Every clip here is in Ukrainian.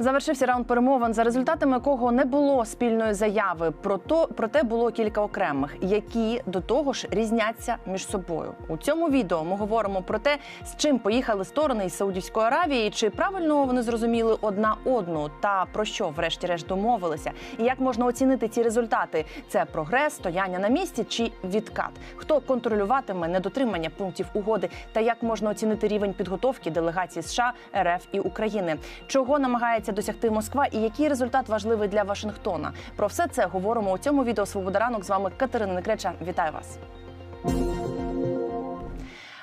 Завершився раунд перемовин, за результатами якого не було спільної заяви. Прото, проте було кілька окремих, які до того ж різняться між собою. У цьому відео ми говоримо про те, з чим поїхали сторони із Саудівської Аравії, чи правильно вони зрозуміли одна одну, та про що, врешті-решт, домовилися, і як можна оцінити ці результати: це прогрес, стояння на місці чи відкат? Хто контролюватиме недотримання пунктів угоди, та як можна оцінити рівень підготовки делегації США, РФ і України? Чого намагається досягти Москва, і який результат важливий для Вашингтона? Про все це говоримо у цьому відео. Свобода ранок з вами Катерина Некреча. Вітаю вас.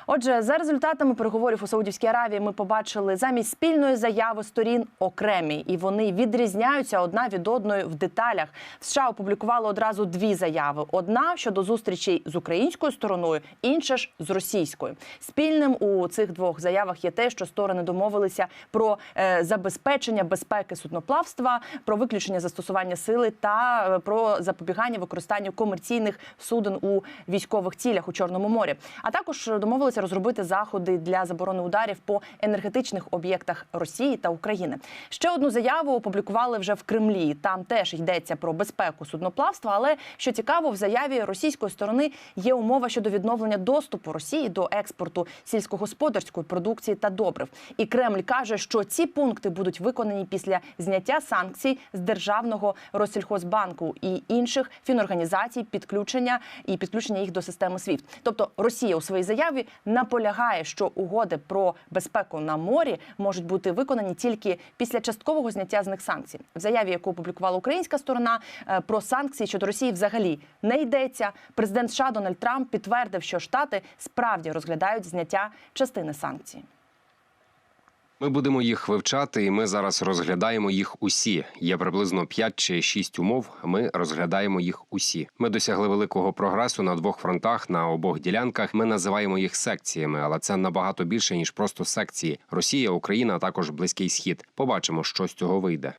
Отже, за результатами переговорів у Саудівській Аравії ми побачили замість спільної заяви сторін окремі, і вони відрізняються одна від одної в деталях. США опублікували одразу дві заяви: одна щодо зустрічей з українською стороною, інша ж з російською. Спільним у цих двох заявах є те, що сторони домовилися про е, забезпечення безпеки судноплавства, про виключення застосування сили та е, про запобігання використанню комерційних суден у військових цілях у Чорному морі. А також домовилися розробити заходи для заборони ударів по енергетичних об'єктах Росії та України. Ще одну заяву опублікували вже в Кремлі. Там теж йдеться про безпеку судноплавства. Але що цікаво, в заяві російської сторони є умова щодо відновлення доступу Росії до експорту сільськогосподарської продукції та добрив. І Кремль каже, що ці пункти будуть виконані після зняття санкцій з державного Россельхозбанку і інших фінорганізацій, підключення і підключення їх до системи SWIFT. Тобто Росія у своїй заяві наполягає, що угоди про безпеку на морі можуть бути виконані тільки після часткового зняття з них санкцій. В заяві, яку опублікувала українська сторона, е, про санкції щодо Росії взагалі не йдеться. Президент США Дональд Трамп підтвердив, що Штати справді розглядають зняття частини санкцій. Ми будемо їх вивчати, і ми зараз розглядаємо їх усі. Є приблизно 5 чи 6 умов. Ми розглядаємо їх усі. Ми досягли великого прогресу на двох фронтах на обох ділянках. Ми називаємо їх секціями, але це набагато більше ніж просто секції. Росія, Україна, а також Близький Схід. Побачимо, що з цього вийде.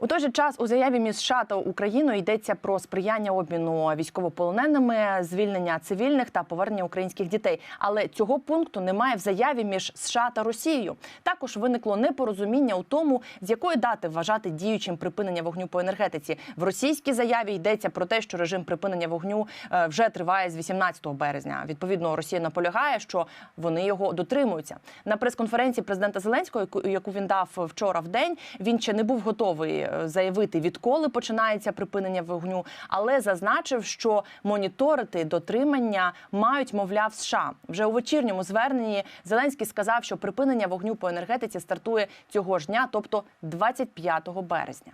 У той же час у заяві між США та Україною йдеться про сприяння обміну військовополоненими, звільнення цивільних та повернення українських дітей. Але цього пункту немає в заяві між США та Росією. Також виникло непорозуміння у тому, з якої дати вважати діючим припинення вогню по енергетиці. В російській заяві йдеться про те, що режим припинення вогню е, вже триває з 18 березня. Відповідно, Росія наполягає, що вони його дотримуються. На прес-конференції президента Зеленського, яку- він дав вчора в день, він ще не був готовий заявити, відколи починається припинення вогню, але зазначив, що моніторити дотримання мають, мовляв, США. Вже у вечірньому зверненні Зеленський сказав, що припинення вогню по енергетиці стартує цього ж дня, тобто 25 березня.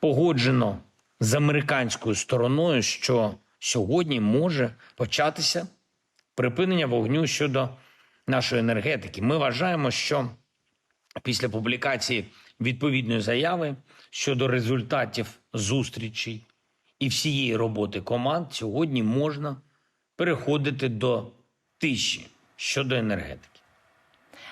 погоджено з американською стороною, що сьогодні може початися припинення вогню щодо нашої енергетики. Ми вважаємо, що після публікації відповідної заяви щодо результатів зустрічей і всієї роботи команд сьогодні можна переходити до тиші щодо енергетики.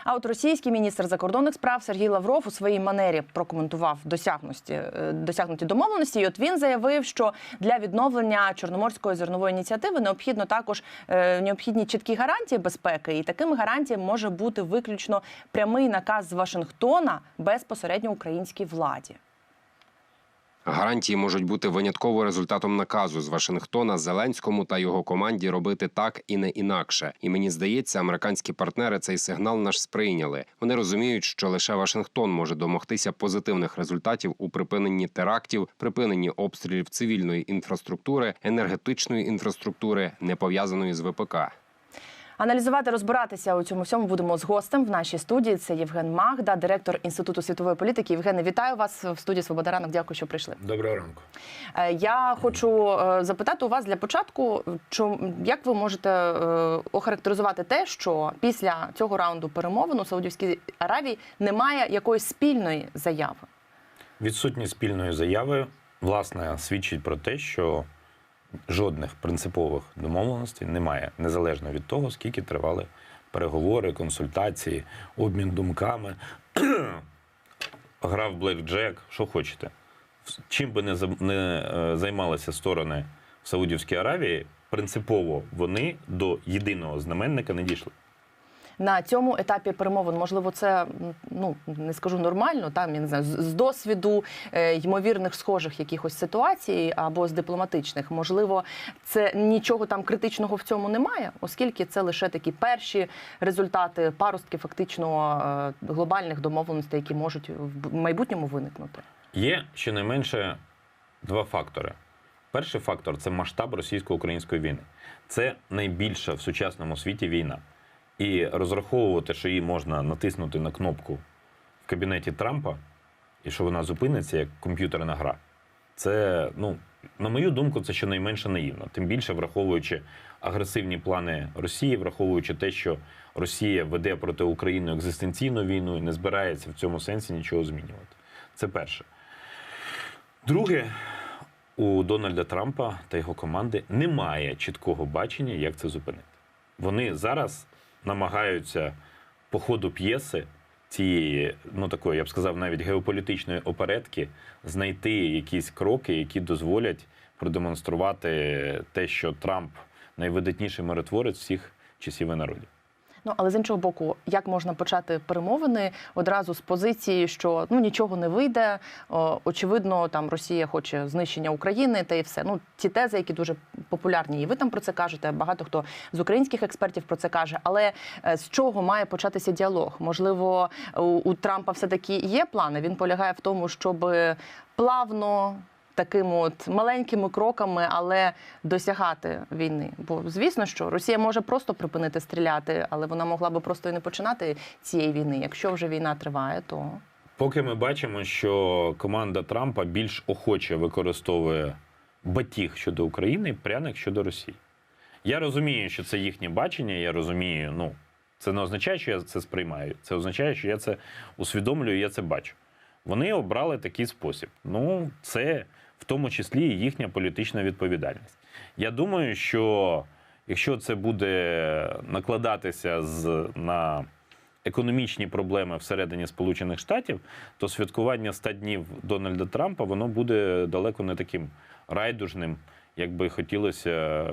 А от російський міністр закордонних справ Сергій Лавров у своїй манері прокоментував досягнуті, е, досягнуті домовленості. І от він заявив, що для відновлення чорноморської зернової ініціативи необхідно також е, необхідні чіткі гарантії безпеки, і такими гарантіями може бути виключно прямий наказ з Вашингтона безпосередньо українській владі. Гарантії можуть бути винятково результатом наказу з Вашингтона Зеленському та його команді робити так і не інакше. І мені здається, американські партнери цей сигнал наш сприйняли. Вони розуміють, що лише Вашингтон може домогтися позитивних результатів у припиненні терактів, припиненні обстрілів цивільної інфраструктури, енергетичної інфраструктури, не пов'язаної з ВПК. Аналізувати, розбиратися у цьому всьому будемо з гостем в нашій студії. Це Євген Магда, директор інституту світової політики. Євгене, вітаю вас в студії Свобода ранок. Дякую, що прийшли. Доброго ранку. Е, Я хочу е, запитати у вас для початку, як ви можете е, охарактеризувати те, що після цього раунду перемовин у Саудівській Аравії немає якоїсь спільної заяви? Відсутність спільної заяви власне свідчить про те, що жодних принципових домовленостей немає, незалежно від того, скільки тривали переговори, консультації, обмін думками, грав блекджек, що хочете. Чим би не, е, займалися сторони в Саудівській Аравії, принципово вони до єдиного знаменника не дійшли. На цьому етапі перемовин. Можливо, це ну не скажу нормально, там я не знаю, з, досвіду е, ймовірних схожих якихось ситуацій або з дипломатичних. Можливо, це нічого там критичного в цьому немає, оскільки це лише такі перші результати паростки фактично е, глобальних домовленостей, які можуть в майбутньому виникнути. Є щонайменше два фактори. Перший фактор це масштаб російсько-української війни. Це найбільша в сучасному світі війна. І розраховувати, що її можна натиснути на кнопку в кабінеті Трампа, і що вона зупиниться як комп'ютерна гра. Це, ну, на мою думку, це щонайменше наївно. Тим більше враховуючи агресивні плани Росії, враховуючи те, що Росія веде проти України екзистенційну війну і не збирається в цьому сенсі нічого змінювати. Це перше. Друге, у Дональда Трампа та його команди немає чіткого бачення, як це зупинити. Вони зараз намагаються по ходу п'єси цієї, ну такої, я б сказав, навіть геополітичної опередки знайти якісь кроки, які дозволять продемонструвати те, що Трамп найвидатніший миротворець всіх часів і народів. Ну але з іншого боку, як можна почати перемовини одразу з позиції, що ну нічого не вийде. Очевидно, там Росія хоче знищення України, та і все. Ну ті тези, які дуже популярні, і ви там про це кажете. Багато хто з українських експертів про це каже. Але е, з чого має початися діалог? Можливо, у, у Трампа все таки є плани. Він полягає в тому, щоб плавно. Такими от маленькими кроками, але досягати війни. Бо звісно, що Росія може просто припинити стріляти, але вона могла би просто і не починати цієї війни. Якщо вже війна триває, то Поки ми бачимо, що команда Трампа більш охоче використовує батіг щодо України, пряник щодо Росії. Я розумію, що це їхнє бачення. Я розумію, ну це не означає, що я це сприймаю. Це означає, що я це усвідомлюю, я це бачу. Вони обрали такий спосіб. Ну, це в тому числі і їхня політична відповідальність. Я думаю, що якщо це буде накладатися з на економічні проблеми всередині Сполучених Штатів, то святкування 100 днів Дональда Трампа воно буде далеко не таким райдужним, як би хотілося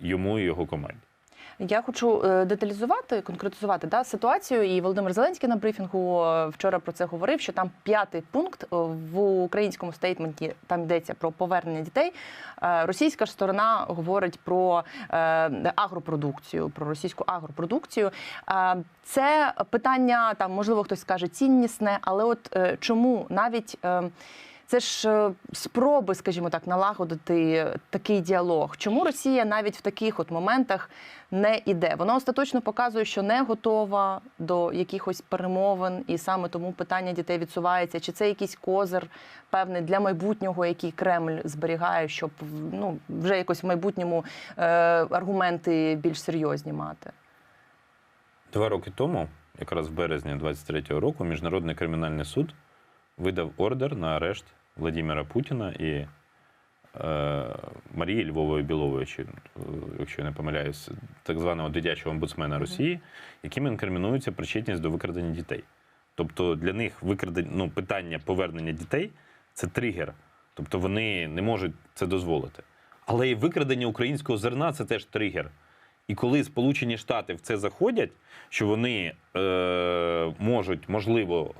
йому і його команді. Я хочу е, деталізувати, конкретизувати да, ситуацію. І Володимир Зеленський на брифінгу е, вчора про це говорив. Що там п'ятий пункт е, в українському стейтменті там йдеться про повернення дітей. Російська сторона говорить про агропродукцію, про російську агропродукцію. Це питання там, можливо, хтось скаже ціннісне, але от чому навіть. Це ж е, спроби, скажімо так, налагодити такий діалог. Чому Росія навіть в таких от моментах не іде? Вона остаточно показує, що не готова до якихось перемовин, і саме тому питання дітей відсувається. Чи це якийсь козир певний для майбутнього, який Кремль зберігає, щоб ну вже якось в майбутньому е, аргументи більш серйозні мати? Два роки тому, якраз в березні 23-го року, Міжнародний кримінальний суд видав ордер на арешт Владимира Путіна і е, Марії Львової Білової, чи, е, якщо я не помиляюсь, так званого дитячого омбудсмена Росії, яким інкримінується причетність до викрадення дітей. Тобто для них викрадення, ну, питання повернення дітей це тригер. Тобто вони не можуть це дозволити. Але і викрадення українського зерна це теж тригер. І коли Сполучені Штати в це заходять, що вони е, можуть, можливо,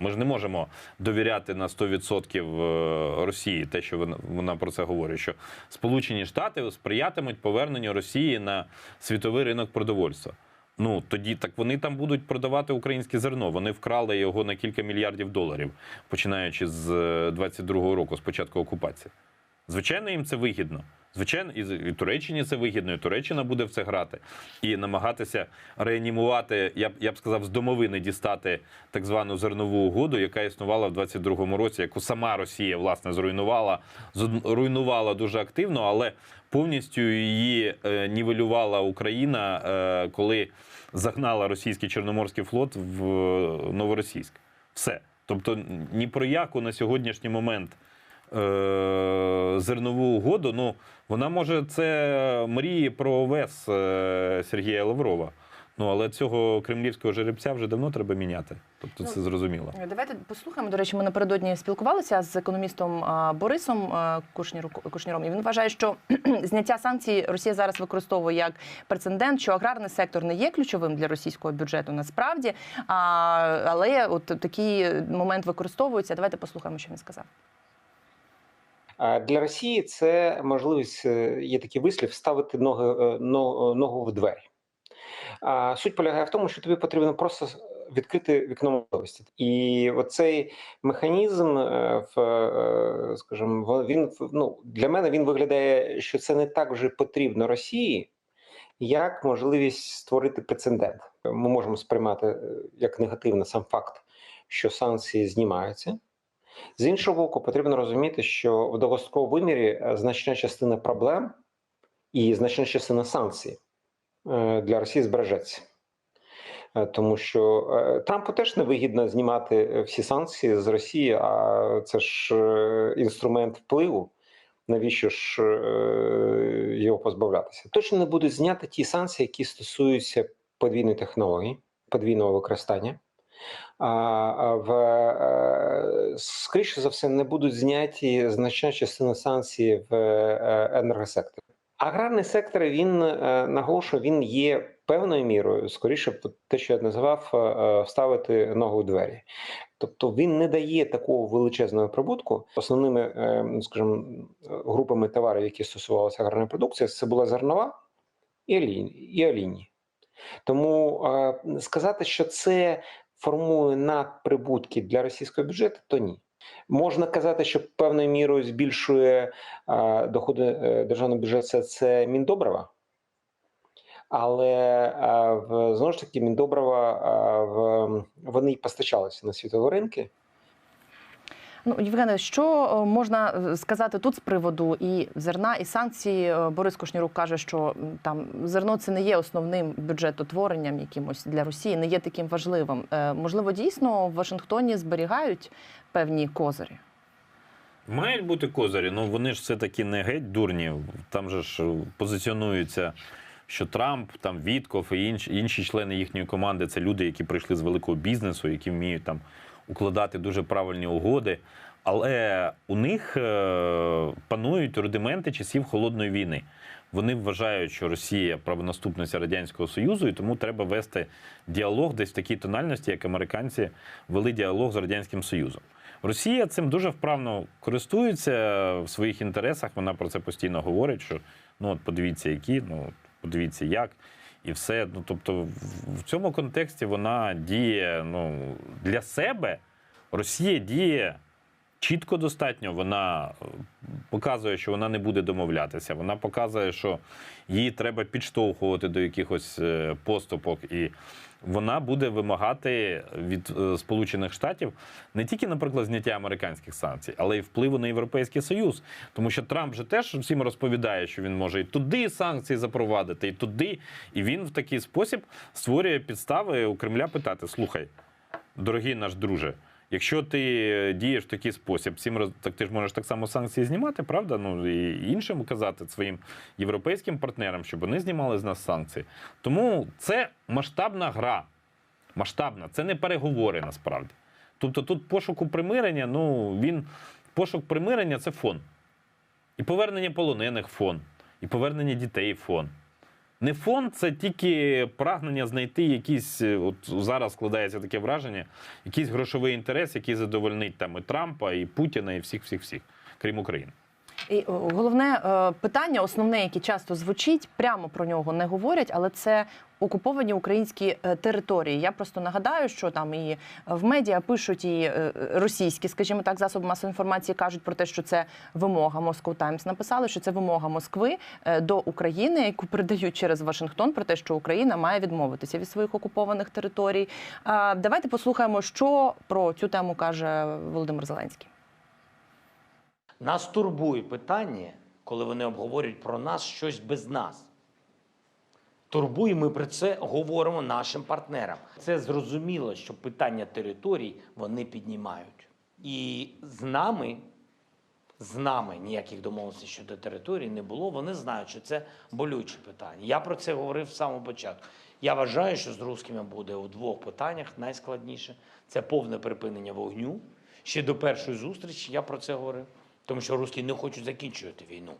е, ми ж не можемо довіряти на 100% е, Росії, те, що вона, вона про це говорить, що Сполучені Штати сприятимуть поверненню Росії на світовий ринок продовольства. Ну тоді так вони там будуть продавати українське зерно. Вони вкрали його на кілька мільярдів доларів, починаючи з е, 22-го року, з початку окупації. Звичайно, їм це вигідно. Звичайно, і, Туреччині це вигідно, і Туреччина буде в це грати і намагатися реанімувати, я б я б сказав, з домовини дістати так звану зернову угоду, яка існувала в 22-му році, яку сама Росія власне зруйнувала, зруйну- руйнувала дуже активно, але повністю її е, нівелювала Україна, е, коли загнала російський чорноморський флот в е, Новоросійськ. Все. Тобто ні про яку на сьогоднішній момент е, зернову угоду. Ну, вона може це мрії про ОВЕС е, Сергія Лаврова. Ну але цього кремлівського жеребця вже давно треба міняти. Тобто це Ну, зрозуміло. Давайте послухаємо. До речі, ми напередодні спілкувалися з економістом Борисом Кушніром. І він вважає, що зняття санкцій Росія зараз використовує як прецедент, що аграрний сектор не є ключовим для російського бюджету насправді. А, але от такий момент використовується. Давайте послухаємо, що він сказав. Для Росії це можливість е, є такий вислів ставити ноги е, ногу в двері. Суть полягає в тому, що тобі потрібно просто відкрити вікно можливості. І оцей механізм, е, в, скажімо, він ну, для мене він виглядає, що це не так вже потрібно Росії, як можливість створити прецедент. Ми можемо сприймати як негативно сам факт, що санкції знімаються. З іншого боку, потрібно розуміти, що в довгостроковому вимірі е, значна частина проблем і значна частина санкцій е, для Росії збережеться. Е, Тому що Трампу теж невигідно знімати всі санкції з Росії, а це ж інструмент впливу. Навіщо ж його позбавлятися? Точно не будуть зняти ті санкції, які стосуються подвійної технології, подвійного використання. В е, скоріше за все не будуть зняті значна частина санкцій в е, енергосекторі. Аграрний сектор він е, наголошую, він є певною мірою, скоріше те, що я називав, е, е, вставити ногу у двері. Тобто він не дає такого величезного прибутку. Основними, е, скажімо, групами товарів, які стосувалися аграрної продукції, це була зернова і олійні. Тому е, сказати, що це формує надприбутки для російського бюджету, то ні. Можна казати, що певною мірою збільшує е, доходи е, державного бюджету це, це Міндобрива. Але е, в, знову ж таки, Міндобрива е, в, вони й постачалися на світові ринки. Ну, Євгене, що е, можна е, сказати тут з приводу і зерна, і санкцій? Е, Борис Кошнірук каже, що там зерно це не є основним бюджетотворенням якимось для Росії, не є таким важливим. Можливо, дійсно в Вашингтоні зберігають певні козирі. Мають бути козирі, ну вони ж все таки не геть дурні. Там же ж позиціонуються, що Трамп, там Вітков і інші, інші члени їхньої команди це люди, які прийшли з великого бізнесу, які вміють там укладати дуже правильні угоди. Але у них е, панують рудименти часів холодної війни. Вони вважають, що Росія правонаступниця радянського союзу, і тому треба вести діалог десь в такій тональності, як американці вели діалог з радянським союзом. Росія цим дуже вправно користується в своїх інтересах. Вона про це постійно говорить. Що ну от подивіться, які, ну подивіться, як. І все. Ну тобто, в- цьому контексті вона діє ну, для себе. Росія діє чітко достатньо. Вона е, показує, що вона не буде домовлятися. Вона показує, що їй треба підштовхувати до якихось е, поступок, і вона буде вимагати від е, Сполучених Штатів не тільки, наприклад, зняття американських санкцій, але й впливу на Європейський Союз. Тому що Трамп же теж всім розповідає, що він може і туди санкції запровадити, і туди. І він в такий спосіб створює підстави у Кремля питати: слухай, дорогий наш друже. Якщо ти е, дієш в такий спосіб, всім роз... так ти ж можеш так само санкції знімати, правда? Ну і іншим казати своїм європейським партнерам, щоб вони знімали з нас санкції. Тому це масштабна гра. Масштабна, це не переговори насправді. Тобто тут пошуку примирення, ну він пошук примирення це фон. І повернення полонених фон, і повернення дітей фон. Не фон це тільки прагнення знайти якийсь, е, от зараз складається таке враження, якийсь грошовий інтерес, який задовольнить там і Трампа, і Путіна, і всіх, всіх, всіх, крім України. І головне е, питання, основне, яке часто звучить, прямо про нього не говорять, але це окуповані українські е, території. Я просто нагадаю, що там і в медіа пишуть, і е, російські, скажімо так, засоби масової інформації кажуть про те, що це вимога Moscow Times Написали, що це вимога Москви е, до України, яку передають через Вашингтон, про те, що Україна має відмовитися від своїх окупованих територій. Е, Давайте послухаємо, що про цю тему каже Володимир Зеленський. Нас турбує питання, коли вони обговорюють про нас щось без нас. Турбує, ми про це говоримо нашим партнерам. Це зрозуміло, що питання територій вони піднімають. І з нами з нами ніяких домовленостей щодо території не було. Вони знають, що це болюче питання. Я про це говорив з самого початку. Я вважаю, що з русскими буде у двох питаннях найскладніше це повне припинення вогню. Ще до першої зустрічі я про це говорив, тому що русські не хочуть закінчувати війну.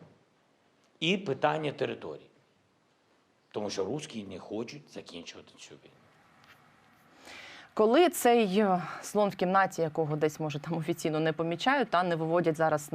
І питання територій, Тому що русські не хочуть закінчувати цю війну. Коли цей е, слон в кімнаті, якого десь може там офіційно не помічають, та не виводять зараз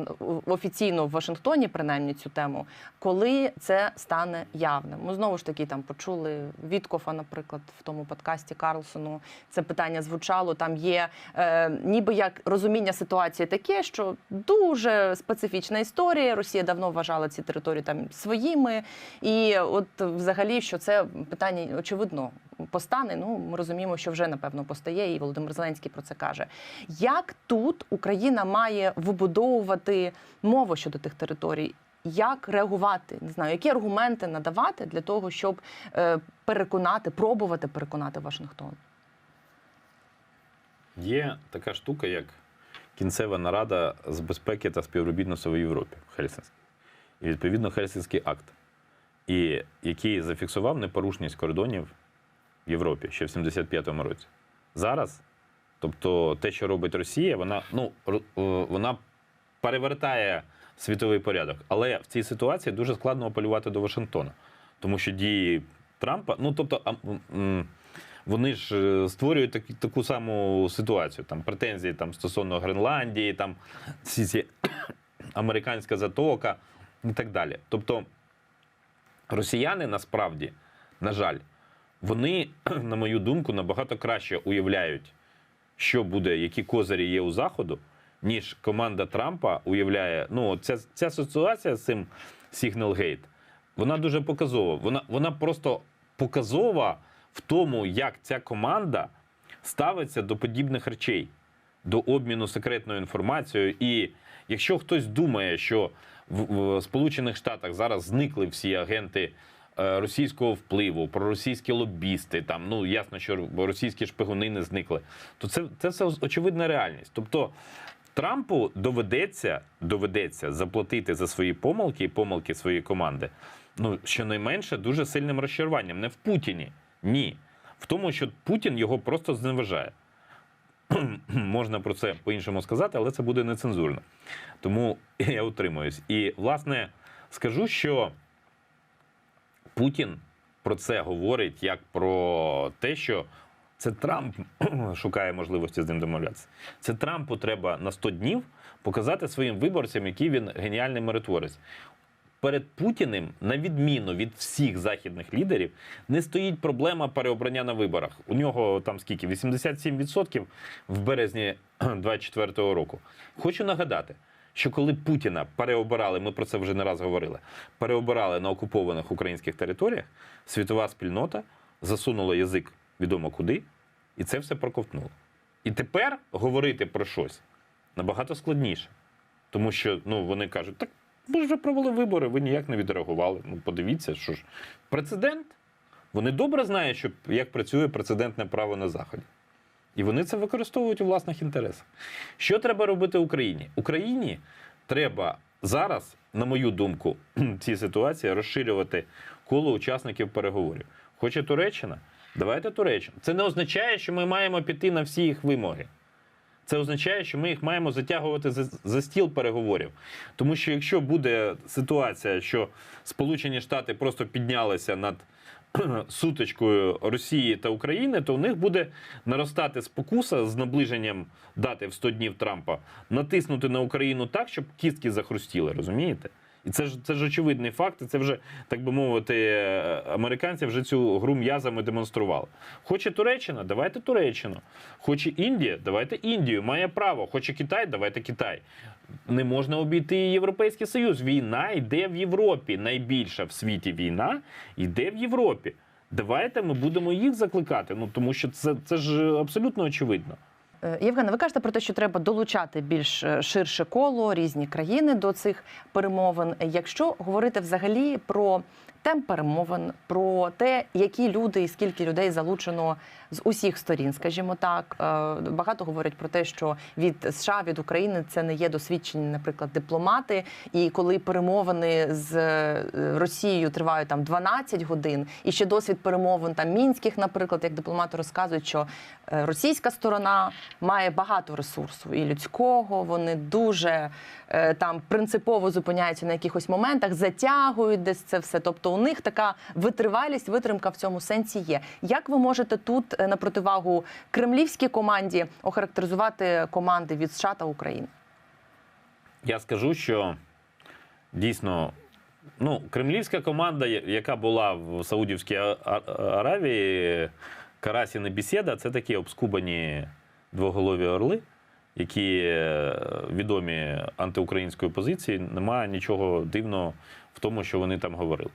офіційно в Вашингтоні, принаймні цю тему, коли це стане явним? Ми знову ж таки там почули Віткофа, наприклад, в тому подкасті Карлсону. Це питання звучало. Там є е, ніби як розуміння ситуації таке, що дуже специфічна історія. Росія давно вважала ці території там своїми, і от взагалі, що це питання очевидно постане. Ну ми розуміємо, що вже напевно постає, і Володимир Зеленський про це каже. Як тут Україна має вибудовувати мову щодо тих територій? Як реагувати? Не знаю, які аргументи надавати для того, щоб е, переконати, пробувати переконати Вашингтон? Є така штука, як кінцева нарада з безпеки та співробітництва в Європі Хельсинський. І відповідно Хельсинський акт, і який зафіксував непорушність кордонів в Європі ще в 75-му році. Зараз, тобто те, що робить Росія, вона, ну, е, вона перевертає світовий порядок. Але в цій ситуації дуже складно апелювати до Вашингтона, тому що дії Трампа, ну тобто. вони ж е, створюють такі, таку саму ситуацію. Там претензії там, стосовно Гренландії, там всі ці американська затока і так далі. Тобто росіяни насправді, на жаль, вони, на мою думку, набагато краще уявляють, що буде, які козирі є у Заходу, ніж команда Трампа уявляє. Ну, ця, ця ситуація з цим Signalgate, вона дуже показова. Вона, вона просто показова в тому, як ця команда ставиться до подібних речей, до обміну секретною інформацією. І якщо хтось думає, що в, в Сполучених Штатах зараз зникли всі агенти російського впливу, проросійські лобісти, там ну ясно, що російські шпигуни не зникли, то це, це все очевидна реальність. Тобто. Трампу доведеться доведеться заплатити за свої помилки і помилки своєї команди. Ну щонайменше дуже сильним розчаруванням. Не в Путіні, ні. В тому, що Путін його просто зневажає. Можна про це по-іншому сказати, але це буде нецензурно. Тому я утримуюсь. І, власне, скажу, що Путін про це говорить як про те, що це Трамп шукає можливості з ним домовлятися. Це Трампу треба на 100 днів показати своїм виборцям, який він геніальний миротворець. Перед Путіним, на відміну від всіх західних лідерів, не стоїть проблема переобрання на виборах. У нього там скільки? 87% в березні 24-го року. Хочу нагадати, що коли Путіна переобирали, ми про це вже не раз говорили, переобирали на окупованих українських територіях, світова спільнота засунула язик відомо куди, і це все проковтнуло. І тепер говорити про щось набагато складніше. Тому що ну, вони кажуть, так ми ж вже провели вибори, ви ніяк не відреагували. Ну, подивіться, що ж. Прецедент. Вони добре знають, що, як працює прецедентне право на Заході. І вони це використовують у власних інтересах. Що треба робити Україні? Україні треба зараз, на мою думку, в цій ситуації розширювати коло учасників переговорів. Хоче Туреччина? Давайте Туреччину. Це не означає, що ми маємо піти на всі їх вимоги. Це означає, що ми їх маємо затягувати за, за стіл переговорів. Тому що якщо буде ситуація, що Сполучені Штати просто піднялися над сутичкою Росії та України, то у них буде наростати спокуса з наближенням дати в 100 днів Трампа натиснути на Україну так, щоб кістки захрустіли, розумієте? І це ж це ж очевидний факт. і Це вже так би мовити, американці вже цю гру м'язами демонстрували. Хоче Туреччина, давайте Туреччину. Хоче Індія, давайте Індію. Має право. Хоче Китай, давайте Китай. Не можна обійти Європейський Союз. Війна йде в Європі. Найбільша в світі війна йде в Європі. Давайте ми будемо їх закликати. Ну тому що це, це ж абсолютно очевидно. Е, Євгена, ви кажете про те, що треба долучати більш е, ширше коло різні країни до цих перемовин. Якщо говорити взагалі про темп перемовин, про те, які люди і скільки людей залучено з усіх сторін, скажімо так. Е, Багато говорять про те, що від США від України це не є досвідчені, наприклад, дипломати. І коли перемовини з е, Росією тривають там 12 годин, і ще досвід перемовин там мінських, наприклад, як дипломати розказують, що е, російська сторона має багато ресурсу і людського. Вони дуже там принципово зупиняються на якихось моментах, затягують десь це все. Тобто у них така витривалість, витримка в цьому сенсі є. Як ви можете тут е, на противагу кремлівській команді охарактеризувати команди від США та України? Я скажу, що дійсно, ну, кремлівська команда, яка була в Саудівській Аравії, Карасін і Бісєда, це такі обскубані двоголові орли, які е, відомі антиукраїнської позиції. Немає нічого дивного в тому, що вони там говорили.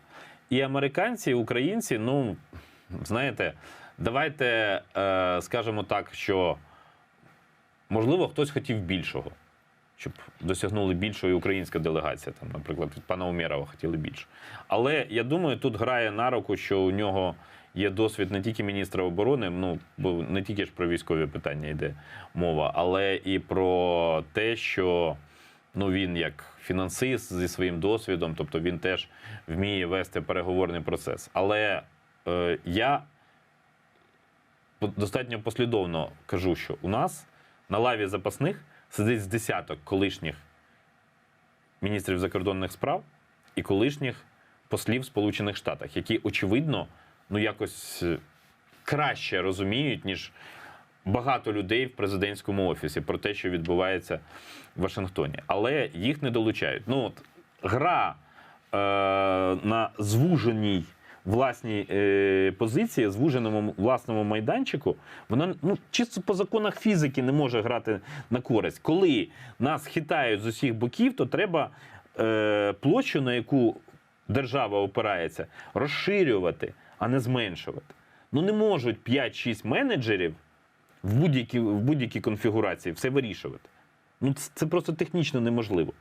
І американці, і українці, ну, знаєте, давайте е, скажемо так, що можливо хтось хотів більшого щоб досягнули більшої українська делегація. Там, наприклад, від пана Умєрова хотіли більше. Але я думаю, тут грає на руку, що у нього є досвід не тільки міністра оборони, ну бо не тільки ж про військові питання йде мова, але і про те, що ну він як фінансист зі своїм досвідом, тобто він теж вміє вести переговорний процес. Але е, я достатньо послідовно кажу, що у нас на лаві запасних сидить з десяток колишніх міністрів закордонних справ і колишніх послів Сполучених Штатах, які, очевидно, ну якось е, краще розуміють, ніж багато людей в президентському офісі про те, що відбувається в Вашингтоні. Але їх не долучають. Ну, от, гра е, на звуженій власній е, позиції, звуженому власному майданчику, вона ну, чисто по законах фізики не може грати на користь. Коли нас хитають з усіх боків, то треба е, площу, на яку держава опирається, розширювати, а не зменшувати. Ну не можуть 5-6 менеджерів в будь-якій в будь-якій конфігурації все вирішувати. Ну, це просто технічно неможливо.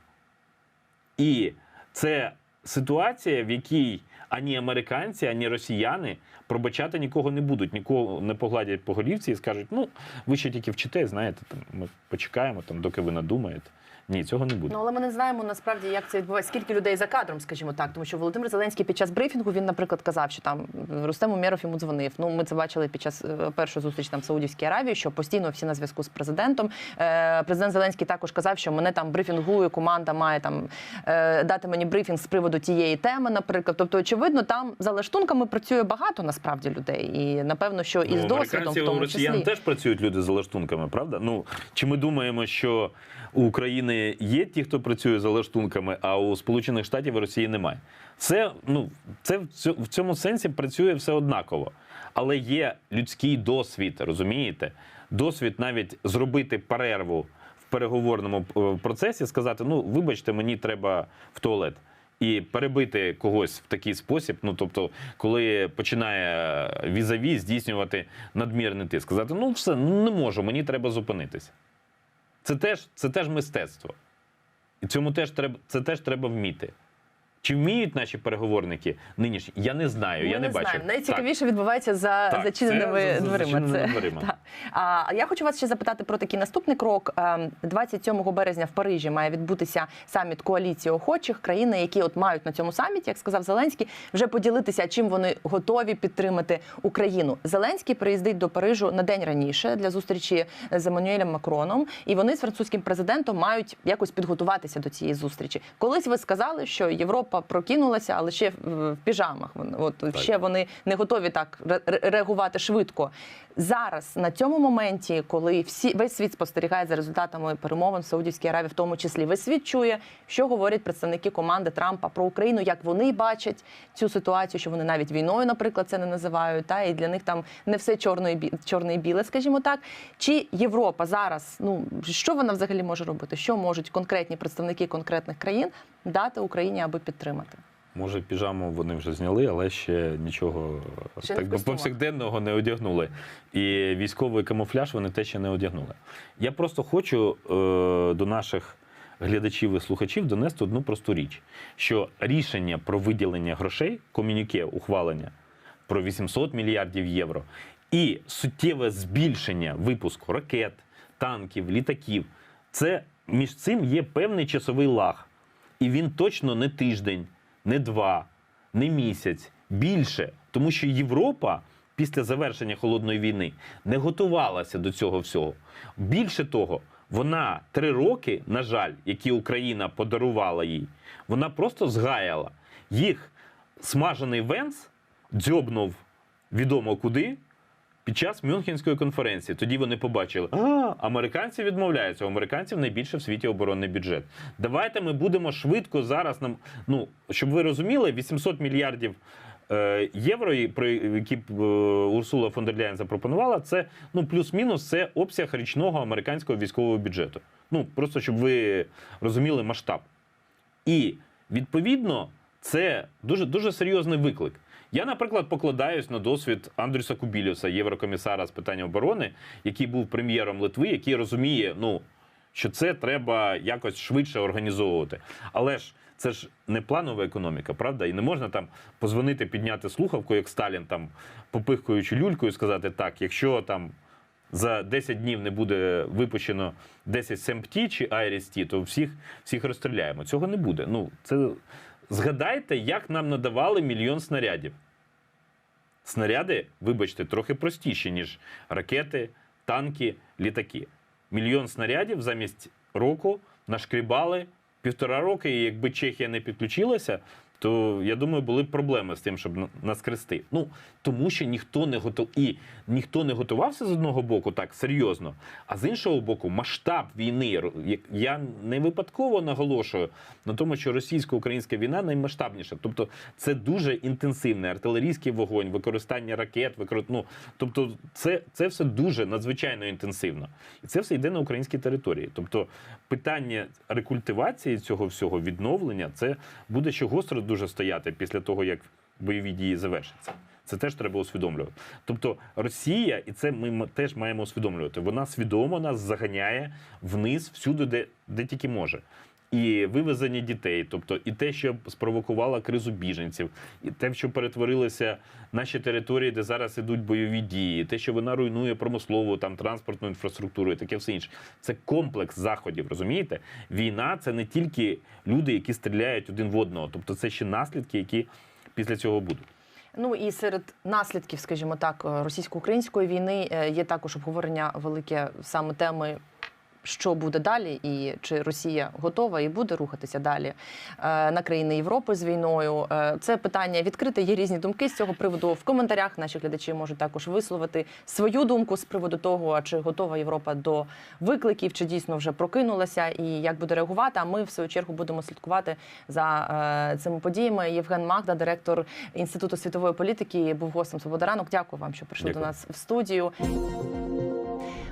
І це ситуація, в якій ані американці, ані росіяни пробачати нікого не будуть, нікого не погладять по голівці і скажуть: ну, ви ще тільки вчите, знаєте, там, ми почекаємо, там, доки ви надумаєте. Ні, цього не буде. Ну але ми не знаємо насправді, як це відбувається, скільки людей за кадром, скажімо так, тому що Володимир Зеленський під час брифінгу він, наприклад, казав, що там Рустем Умєров йому дзвонив. Ну ми це бачили під час е, першої зустрічі там в Саудівській Аравії, що постійно всі на зв'язку з президентом. Е, Президент Зеленський також казав, що мене там брифінгує, команда має там е, дати мені брифінг з приводу тієї теми, наприклад. Тобто, очевидно, там за лаштунками працює багато насправді людей, і напевно, що і з Ну, досвідом в у тому росіян числі. теж працюють люди за лаштунками, правда? Ну чи ми думаємо, що у України є ті, хто працює за лаштунками, а у Сполучених Штатів і Росії немає? Це ну це в цьому сенсі працює все однаково. Але є людський досвід, розумієте? Досвід навіть зробити перерву в переговорному е, процесі, сказати: ну, вибачте, мені треба в туалет. І перебити когось в такий спосіб, ну тобто, коли починає візаві здійснювати надмірний тиск, сказати: ну все, ну не можу, мені треба зупинитися. Це теж, це теж мистецтво. І цьому теж треба, це теж треба вміти. Чи вміють наші переговорники нинішні? Я не знаю, Ми я не, не знаємо. Найцікавіше відбувається за Так, зачиненими це за- за дверима. Це дверима. так. А я хочу вас ще запитати про такий наступний крок. Ем, 27 березня в Парижі має відбутися саміт коаліції охочих країн, які от мають на цьому саміті, як сказав Зеленський, вже поділитися, чим вони готові підтримати Україну. Зеленський приїздить до Парижу на день раніше для зустрічі з Еммануелем Макроном, і вони з французьким президентом мають якось підготуватися до цієї зустрічі. Колись ви сказали, що Європа прокинулася, але ще в, піжамах. От ще вони не готові так ре- ре- реагувати швидко. Зараз на цьому моменті, коли всі весь світ спостерігає за результатами перемовин в Саудівській Аравії, в тому числі весь світ чує, що говорять представники команди Трампа про Україну, як вони бачать цю ситуацію, що вони навіть війною, наприклад, це не називають. Та і для них там не все чорне і бі- чорне і біле, скажімо так. Чи Європа зараз, ну що вона взагалі може робити? Що можуть конкретні представники конкретних країн дати Україні, аби підтримати? Може, піжаму вони вже зняли, але ще нічого Ще так би повсякденного не одягнули. І військовий камуфляж вони теж ще не одягнули. Я просто хочу е, до наших глядачів і слухачів донести одну просту річ: що рішення про виділення грошей, комюніке ухвалення про 800 мільярдів євро і суттєве збільшення випуску ракет, танків, літаків. Це між цим є певний часовий лаг. І він точно не тиждень, не два, не місяць, більше. Тому що Європа після завершення холодної війни не готувалася до цього всього. Більше того, вона три роки, на жаль, які Україна подарувала їй, вона просто згаяла. Їх смажений Венс дзьобнув відомо куди. Під час Мюнхенської конференції тоді вони побачили, а американці відмовляються. У американців найбільше в світі оборонний бюджет. Давайте ми будемо швидко зараз нам. Ну щоб ви розуміли, 800 мільярдів е, євро, про які е, Урсула фон дер Ляєн запропонувала, це ну плюс-мінус це обсяг річного американського військового бюджету. Ну просто щоб ви розуміли масштаб. І відповідно це дуже дуже серйозний виклик. Я, наприклад, покладаюсь на досвід Андрюса Кубілюса, єврокомісара з питань оборони, який був прем'єром Литви, який розуміє, ну що це треба якось швидше організовувати. Але ж це ж не планова економіка, правда? І не можна там позвонити, підняти слухавку, як Сталін, там попихкуючи люльку, і сказати, так, якщо там за 10 днів не буде випущено 10 семпті чи айрісті, то всіх, всіх розстріляємо. Цього не буде. Ну, це згадайте, як нам надавали мільйон снарядів. Снаряди, вибачте, трохи простіші, ніж ракети, танки, літаки. Мільйон снарядів замість року нашкрібали півтора роки, і якби Чехія не підключилася, то я думаю, були б проблеми з тим, щоб наскрести. нас крести. Ну тому що ніхто не готов і ніхто не готувався з одного боку так серйозно, а з іншого боку, масштаб війни я не випадково наголошую на тому, що російсько-українська війна наймасштабніша. Тобто, це дуже інтенсивний артилерійський вогонь, використання ракет, викор... ну, тобто, це, це все дуже надзвичайно інтенсивно, і це все йде на українській території. Тобто, питання рекультивації цього всього відновлення це буде ще гостро дуже стояти після того, як бойові дії завершаться. Це теж треба усвідомлювати. Тобто Росія, і це ми теж маємо усвідомлювати. Вона свідомо нас заганяє вниз всюди, де, де тільки може. І вивезення дітей, тобто і те, що спровокувало кризу біженців, і те, що перетворилися наші території, де зараз ідуть бойові дії, те, що вона руйнує промислову там транспортну інфраструктуру, і таке все інше. Це комплекс заходів. Розумієте? Війна це не тільки люди, які стріляють один в одного, тобто це ще наслідки, які після цього будуть. Ну і серед наслідків, скажімо так, російсько-української війни е, є також обговорення велике саме теми. Що буде далі, і чи Росія готова і буде рухатися далі е, на країни Європи з війною? Е, Це питання відкрите. Є різні думки з цього приводу. В коментарях наші глядачі можуть також висловити свою думку з приводу того, чи готова Європа до викликів, чи дійсно вже прокинулася, і як буде реагувати. А ми в свою чергу будемо слідкувати за е, цими подіями. Євген Магда, директор інституту світової політики, був гостем «Свобода ранок». Дякую вам, що прийшли Дякую. до нас в студію.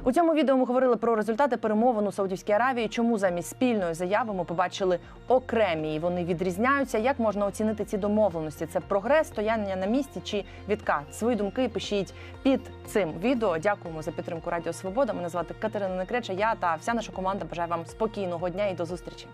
У цьому відео ми говорили про результати перемовин у Саудівській Аравії. Чому замість спільної заяви ми побачили окремі і вони відрізняються. Як можна оцінити ці домовленості? Це прогрес, стояння на місці чи відкат? Свої думки пишіть під цим відео. Дякуємо за підтримку Радіо Свобода. Мене звати Катерина Некреча. Я та вся наша команда бажаю вам спокійного дня і до зустрічі.